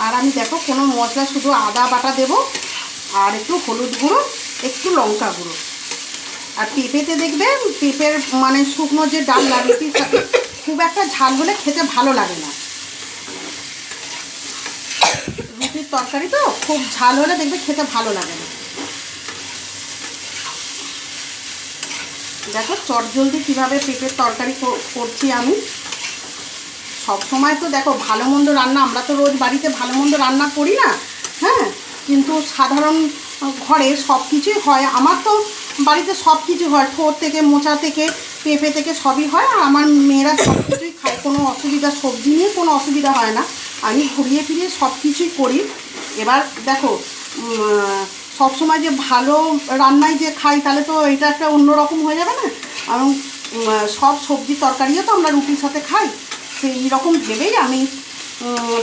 আর আমি দেখো কোনো মশলা, শুধু আদা বাটা দেবো আর একটু হলুদ গুঁড়ো, একটু লঙ্কা গুঁড়ো। আর পেঁপেতে দেখবে, পেঁপের মানে শুকনো যে ডাল সাথে খুব একটা ঝাল হলে খেতে ভালো লাগে না। রুটির তরকারি তো, খুব ঝাল হলে দেখবে খেতে ভালো লাগে না। দেখো চটজলদি কীভাবে পেঁপের তরকারি কর- করছি আমি। সব সময় তো দেখো ভালো মন্দ রান্না, আমরা তো রোজ বাড়িতে ভালো মন্দ রান্না করি না হ্যাঁ? কিন্তু সাধারণ ঘরে সব কিছুই হয়। আমার তো বাড়িতে সব কিছু হয়, ঠোঁট থেকে, মোচা থেকে, পেঁপে থেকে সবই হয়, আর আমার মেয়েরা সব কিছুই খায়। কোনো অসুবিধা, সবজি নিয়ে কোনো অসুবিধা হয় না। আমি ঘুরিয়ে ফিরিয়ে সব কিছুই করি। এবার দেখো সব সময় যে ভালো রান্নায় যে খাই, তাহলে তো এটা একটা অন্যরকম হয়ে যাবে না? এবং সব সবজি তরকারিও তো আমরা রুটির সাথে খাই। সেই রকম ভেবেই আমি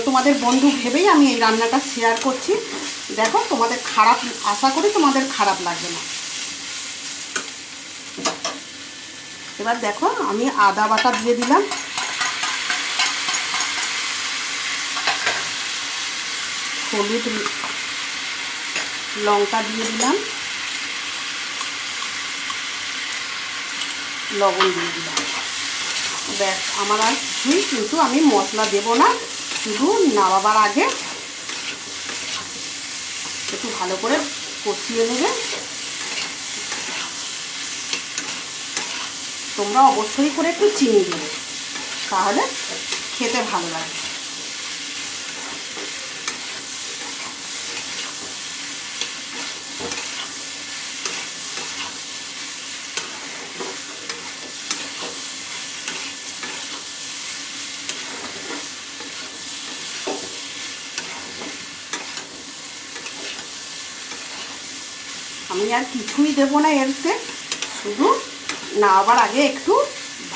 তোমাদের বন্ধু ভেবেই আমি এই রান্নাটা শেয়ার করছি। দেখো, তোমাদের খারাপ, আশা করি তোমাদের খারাপ লাগবে না। এবার দেখো, আমি আদা বাটা দিয়ে দিলাম। হলুদ লঙ্কা দিয়ে দিলাম। লবণ দিয়ে দিলাম। ব্যাস, আমার আর কিছুই কিন্তু আমি মশলা দেব না, শুধু নামাবার আগে একটু ভালো করে কষিয়ে নেবে। তোমরা অবশ্যই করে একটু চিনি দেবে, তাহলে খেতে ভালো লাগে আমি আর কিছুই দেবো না এরতে শুধু নামাবার আগে একটু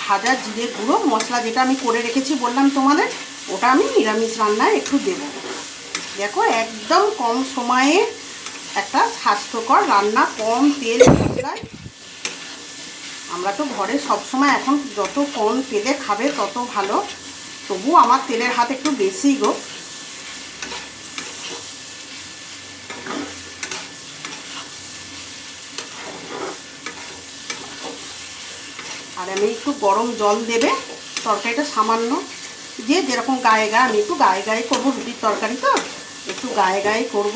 ভাজা জিরে গুঁড়ো, মশলা যেটা আমি করে রেখেছি বললাম তোমাদের, ওটা আমি নিরামিষ রান্নায় একটু দেবো। দেখো একদম কম সময়ে একটা স্বাস্থ্যকর রান্না, কম তেল মশলায়। আমরা তো ঘরে সবসময় এখন যত কম তেলে খাবে তত ভালো। তবু আমার তেলের হাত একটু বেশি গো। আমি একটু গরম জল দেবে, তরকারিটা সামান্য। যে যেরকম গায়ে গায়ে আমি একটু গায়ে গায়ে করব, রুটির তরকারি তো, একটু গায়ে গায়ে করব।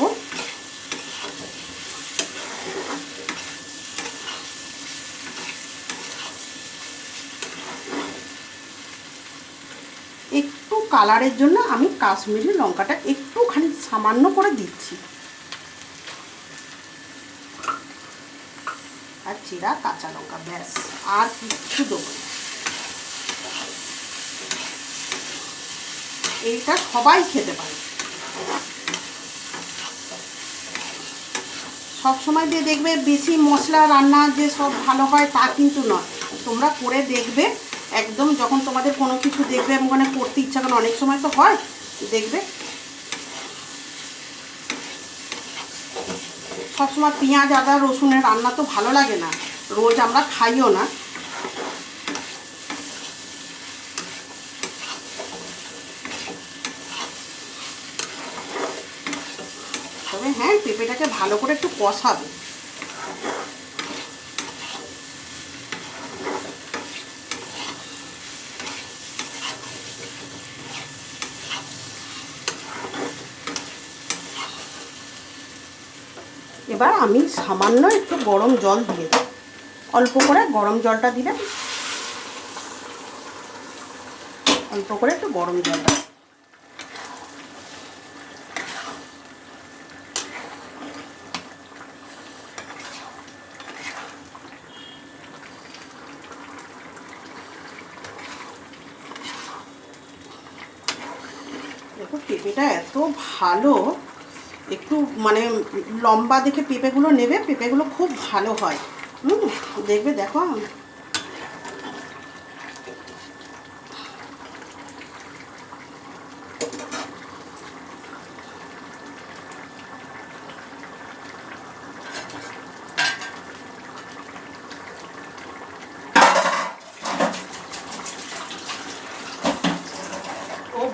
একটু কালারের জন্য আমি কাশ্মীরি লঙ্কাটা একটুখানি সামান্য করে দিচ্ছি। চিরা কাঁচা লঙ্কা, ব্যাস। আর কিচ্ছু দেবো এইটা সবাই খেতে পারে। সব সময় দিয়ে দেখবে বেশি মশলা রান্না যে সব ভালো হয় তা কিন্তু নয়। তোমরা করে দেখবে, একদম যখন তোমাদের কোনো কিছু দেখবে মানে করতে ইচ্ছা করে, অনেক সময় তো হয়, দেখবে সবসময় পেঁয়াজ, আদা, রসুনের রান্না তো ভালো লাগে না। রোজ আমরা খাইও না। তবে হ্যাঁ পেঁপেটাকে ভালো করে একটু কষাবে। এবার আমি সামান্য একটু গরম জল দিয়ে দেব। অল্প করে গরম জলটা দিলে অল্প করে একটু গরম জল দেখো পেঁপেটা এত ভালো। একটু মানে লম্বা দেখে পেঁপেগুলো নেবে পেঁপেগুলো খুব ভালো হয়। হুম দেখবে দেখো।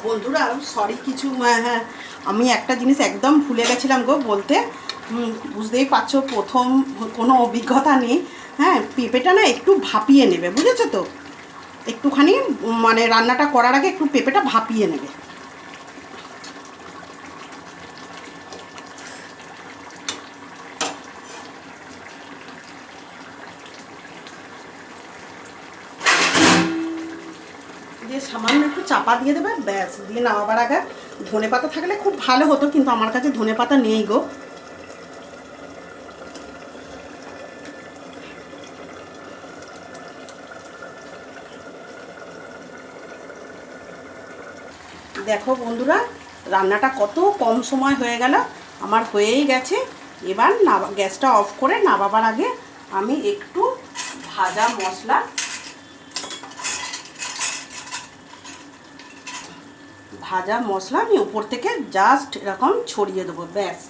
বন্ধুরা সরি কিছু আহ, আমি একটা জিনিস একদম ভুলে গেছিলাম গো বলতে। বুঝতেই পারছ প্রথম কোনো অভিজ্ঞতা নেই। হ্যাঁ পেঁপেটা না একটু ভাপিয়ে নেবে, বুঝেছ তো? একটুখানি মানে রান্নাটা করার আগে একটু পেঁপেটা ভাপিয়ে নেবে। দিয়ে সামান্য একটু চাপা দিয়ে দেবে, ব্যাস, দিয়ে নামাবার আগে ধনে পাতা থাকলে খুব ভালো হতো, কিন্তু আমার কাছে ধনে পাতা নেই গো। দেখো বন্ধুরা, রান্নাটা কত কম সময় হয়ে গেল, আমার হয়েই গেছে। এবার না গ্যাসটা অফ করে নাবাবার আগে আমি একটু ভাজা মশলা ভাজা মশলা আমি উপর থেকে জাস্ট এরকম ছড়িয়ে দেবো, ব্যাস।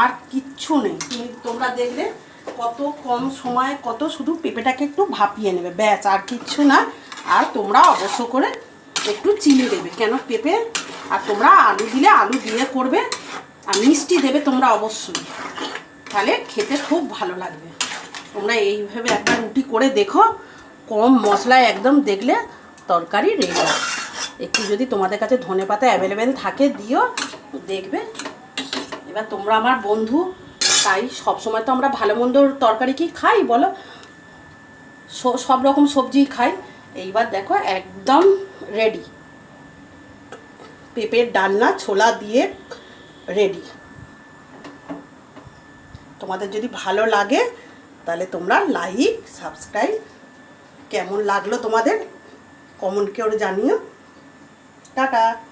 আর কিচ্ছু নেই। তুমি তোমরা দেখলে কত কম সময় কত শুধু পেঁপেটাকে একটু ভাপিয়ে নেবে, ব্যাস, আর কিচ্ছু না। আর তোমরা অবশ্য করে একটু চিনি দেবে, কেন পেঁপে? আর তোমরা আলু দিলে আলু দিয়ে করবে, আর মিষ্টি দেবে তোমরা অবশ্যই। তাহলে খেতে খুব ভালো লাগবে। তোমরা এইভাবে একটা রুটি করে দেখো, কম মশলায় একদম দেখলে তরকারি রেডি একটু যদি তোমাদের কাছে ধনে পাতা অ্যাভেলেবেল থাকে, দিও। দেখবে। এবার তোমরা আমার বন্ধু, তাই সবসময় তো আমরা ভালো মন্দর তরকারি কি খাই বলো? সব রকম সবজি খাই। এইবার দেখো, একদম রেডি পেঁপের ডালনা, ছোলা দিয়ে রেডি তোমাদের যদি ভালো লাগে, তাহলে তোমরা লাইক সাবস্ক্রাইব কেমন লাগল তোমাদের? কমেন্ট করে জানিও। 嘎嘎